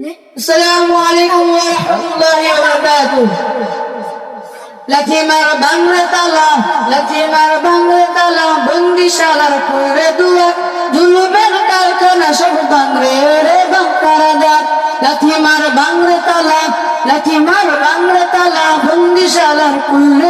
আলাইকুম ওয়া রাহমাতুল্লাহি ওয়া বারাকাতুহু লাথিমার বাংলা তালা লাথিমার বাংলা তালা বন্দিশালার করে দুয়া জুলুমের কারখানা সব বাংরে রে বাংকারা যাক লাথিমার বাংলা তালা লাথিমার বাংলা তালা বন্দিশালার করে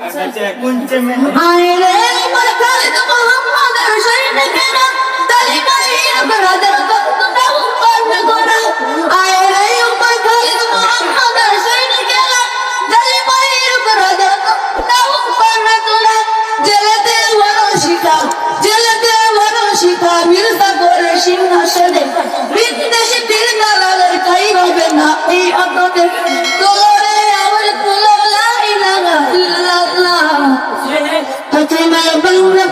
อาจจะคุณจะไม่ my